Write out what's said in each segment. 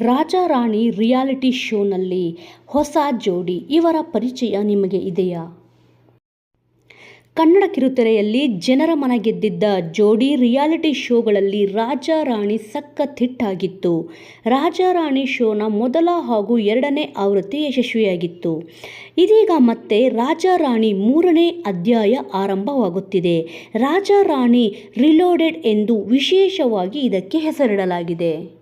Raja Rani reality ಶೋನಲ್ಲಿ ಹೊಸ ಜೋಡಿ. ಇವರ ಪರಿಚಯ ನಿಮಗೆ ಇದೆಯಾ? ಕನ್ನಡ ಕಿರುತೆರೆಯಲ್ಲಿ ಜನರ ಮನ ಗೆದ್ದಿದ್ದ ಜೋಡಿ ರಿಯಾಲಿಟಿ ಶೋಗಳಲ್ಲಿ ರಾಜಾ ರಾಣಿ ಸಖತ್ ಹಿಟ್ ರಾಜಾ ರಾಣಿ ಶೋನ ಮೊದಲ ಹಾಗೂ ಎರಡನೇ ಆವೃತ್ತಿ ಯಶಸ್ವಿಯಾಗಿತ್ತು. ಇದೀಗ ಮತ್ತೆ ರಾಜಾ ರಾಣಿ ಮೂರನೇ ಅಧ್ಯಾಯ ಆರಂಭವಾಗುತ್ತಿದೆ. ರಾಜಾ ರಾಣಿ ರಿಲೋಡೆಡ್ ಎಂದು ವಿಶೇಷವಾಗಿ ಇದಕ್ಕೆ ಹೆಸರಿಡಲಾಗಿದೆ.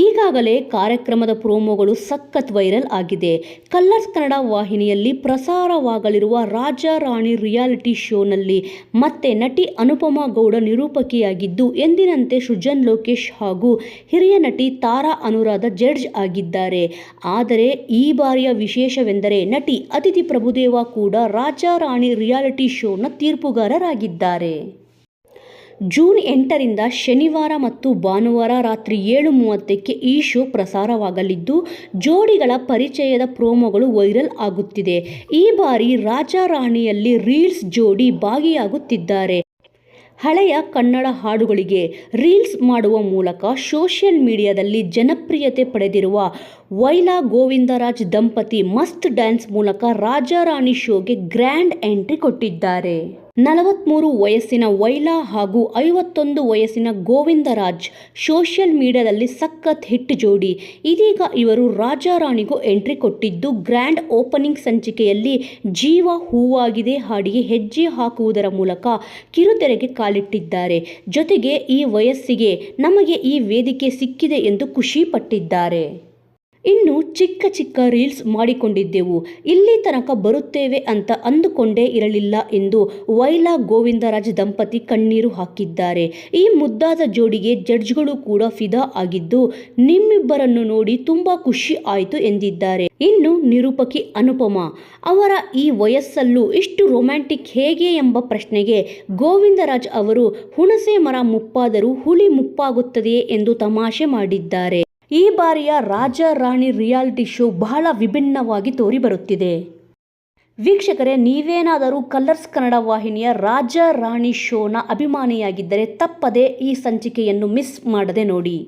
ಈಗಾಗಲೇ ಕಾರ್ಯಕ್ರಮದ ಪ್ರೋಮೋಗಳು ಸಖತ್ ವೈರಲ್ ಆಗಿದೆ. ಕಲ್ಲರ್ಸ್ ಕನ್ನಡ ವಾಹಿನಿಯಲ್ಲಿ ಪ್ರಸಾರವಾಗಲಿರುವ ರಾಜಾ ರಾಣಿ ರಿಯಾಲಿಟಿ ಶೋನಲ್ಲಿ ಮತ್ತೆ ನಟಿ ಅನುಪಮಾ ಗೌಡ ನಿರೂಪಕಿಯಾಗಿದ್ದು, ಎಂದಿನಂತೆ ಸೃಜನ್ ಲೋಕೇಶ್ ಹಾಗೂ ಹಿರಿಯ ನಟಿ ತಾರಾ ಅನುರಾಧ ಜಡ್ಜ್ ಆಗಿದ್ದಾರೆ. ಆದರೆ ಈ ಬಾರಿಯ ವಿಶೇಷವೆಂದರೆ ನಟಿ ಅತಿಥಿ ಪ್ರಭುದೇವ ಕೂಡ ರಾಜಾ ರಾಣಿ ರಿಯಾಲಿಟಿ ಶೋನ ತೀರ್ಪುಗಾರರಾಗಿದ್ದಾರೆ. ಜೂನ್ ಎಂಟರಿಂದ ಶನಿವಾರ ಮತ್ತು ಭಾನುವಾರ ರಾತ್ರಿ ಏಳು ಮೂವತ್ತಕ್ಕೆ ಈ ಶೋ ಪ್ರಸಾರವಾಗಲಿದ್ದು, ಜೋಡಿಗಳ ಪರಿಚಯದ ಪ್ರೋಮೋಗಳು ವೈರಲ್ ಆಗುತ್ತಿದೆ. ಈ ಬಾರಿ ರಾಜಾ ರಾಣಿಯಲ್ಲಿ ರೀಲ್ಸ್ ಜೋಡಿ ಭಾಗಿಯಾಗುತ್ತಿದ್ದಾರೆ. ಹಳೆಯ ಕನ್ನಡ ಹಾಡುಗಳಿಗೆ ರೀಲ್ಸ್ ಮಾಡುವ ಮೂಲಕ ಸೋಷಿಯಲ್ ಮೀಡಿಯಾದಲ್ಲಿ ಜನಪ್ರಿಯತೆ ಪಡೆದಿರುವ ವೈಲಾ ಗೋವಿಂದರಾಜ್ ದಂಪತಿ ಮಸ್ತ್ ಡ್ಯಾನ್ಸ್ ಮೂಲಕ ರಾಜಾರಾಣಿ ಶೋಗೆ ಗ್ರ್ಯಾಂಡ್ ಎಂಟ್ರಿ ಕೊಟ್ಟಿದ್ದಾರೆ. ನಲವತ್ತ್ಮೂರು ವಯಸ್ಸಿನ ವೈಲಾ ಹಾಗೂ ಐವತ್ತೊಂದು ವಯಸ್ಸಿನ ಗೋವಿಂದರಾಜ್ ಸೋಷಿಯಲ್ ಮೀಡಿಯಾದಲ್ಲಿ ಸಖತ್ ಹಿಟ್ ಜೋಡಿ. ಇದೀಗ ಇವರು ರಾಜಾರಾಣಿಗೂ ಎಂಟ್ರಿ ಕೊಟ್ಟಿದ್ದು ಗ್ರ್ಯಾಂಡ್ ಓಪನಿಂಗ್ ಸಂಚಿಕೆಯಲ್ಲಿ ಜೀವ ಹೂವಾಗಿದೆ ಹಾಡಿಗೆ ಹೆಜ್ಜೆ ಹಾಕುವುದರ ಮೂಲಕ ಕಿರುತೆರೆಗೆ ಕಾಲಿಟ್ಟಿದ್ದಾರೆ. ಜೊತೆಗೆ ಈ ವಯಸ್ಸಿಗೆ ನಮಗೆ ಈ ವೇದಿಕೆ ಸಿಕ್ಕಿದೆ ಎಂದು ಖುಷಿ ಪಟ್ಟಿದ್ದಾರೆ. ಇನ್ನು ಚಿಕ್ಕ ಚಿಕ್ಕ ರೀಲ್ಸ್ ಮಾಡಿಕೊಂಡಿದ್ದೆವು. ಇಲ್ಲಿ ತನಕ ಬರುತ್ತೇವೆ ಅಂತ ಅಂದುಕೊಂಡೇ ಇರಲಿಲ್ಲ ಎಂದು ವೈಲಾ ಗೋವಿಂದರಾಜ್ ದಂಪತಿ ಕಣ್ಣೀರು ಹಾಕಿದ್ದಾರೆ. ಈ ಮುದ್ದಾದ ಜೋಡಿಗೆ ಜಡ್ಜ್ಗಳು ಕೂಡ ಫಿದಾ ಆಗಿದ್ದು, ನಿಮ್ಮಿಬ್ಬರನ್ನು ನೋಡಿ ತುಂಬಾ ಖುಷಿ ಆಯಿತು ಎಂದಿದ್ದಾರೆ. ಇನ್ನು ನಿರೂಪಕಿ ಅನುಪಮಾ, ಅವರ ಈ ವಯಸ್ಸಲ್ಲೂ ಇಷ್ಟು ರೊಮ್ಯಾಂಟಿಕ್ ಹೇಗೆ ಎಂಬ ಪ್ರಶ್ನೆಗೆ ಗೋವಿಂದರಾಜ್ ಅವರು, ಹುಣಸೆ ಮರ ಮುಪ್ಪಾದರೂ ಹುಲಿ ಮುಪ್ಪಾಗುತ್ತದೆಯೇ ಎಂದು ತಮಾಷೆ ಮಾಡಿದ್ದಾರೆ. ಈ ಬಾರಿಯ ರಾಜ ರಾಣಿ ರಿಯಾಲಿಟಿ ಶೋ ಬಹಳ ವಿಭಿನ್ನವಾಗಿ ತೋರಿ ಬರುತ್ತಿದೆ ವೀಕ್ಷಕರೇ, ನೀವೇನಾದರೂ ಕಲರ್ಸ್ ಕನ್ನಡ ವಾಹಿನಿಯ ರಾಜ ರಾಣಿ ಶೋನ ಅಭಿಮಾನಿಯಾಗಿದ್ದರೆ ತಪ್ಪದೇ ಈ ಸಂಚಿಕೆಯನ್ನು ಮಿಸ್ ಮಾಡದೆ ನೋಡಿ.